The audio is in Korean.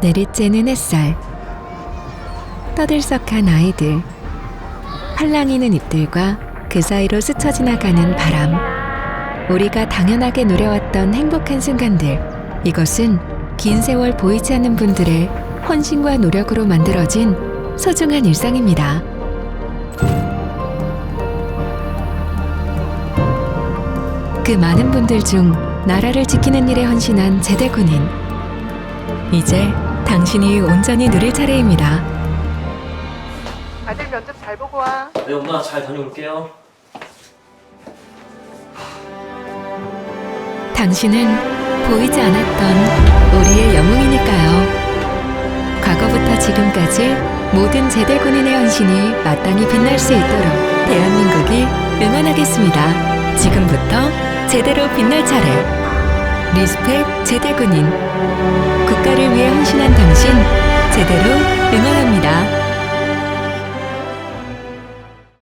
내리쬐는 햇살, 떠들썩한 아이들, 팔랑이는 잎들과 그 사이로 스쳐 지나가는 바람, 우리가 당연하게 누려왔던 행복한 순간들, 이것은 긴 세월 보이지 않는 분들의 헌신과 노력으로 만들어진 소중한 일상입니다. 그 많은 분들 중 나라를 지키는 일에 헌신한 제대군인. 이제 당신이 온전히 누릴 차례입니다. 아들 면접 잘 보고 와. 네 엄마 잘 다녀올게요. 당신은 보이지 않았던 우리의 영웅이니까요. 과거부터 지금까지 모든 제대 군인의 헌신이 마땅히 빛날 수 있도록 대한민국이 응원하겠습니다. 지금부터 제대로 빛날 차례. 리스펙 제대 군인. 국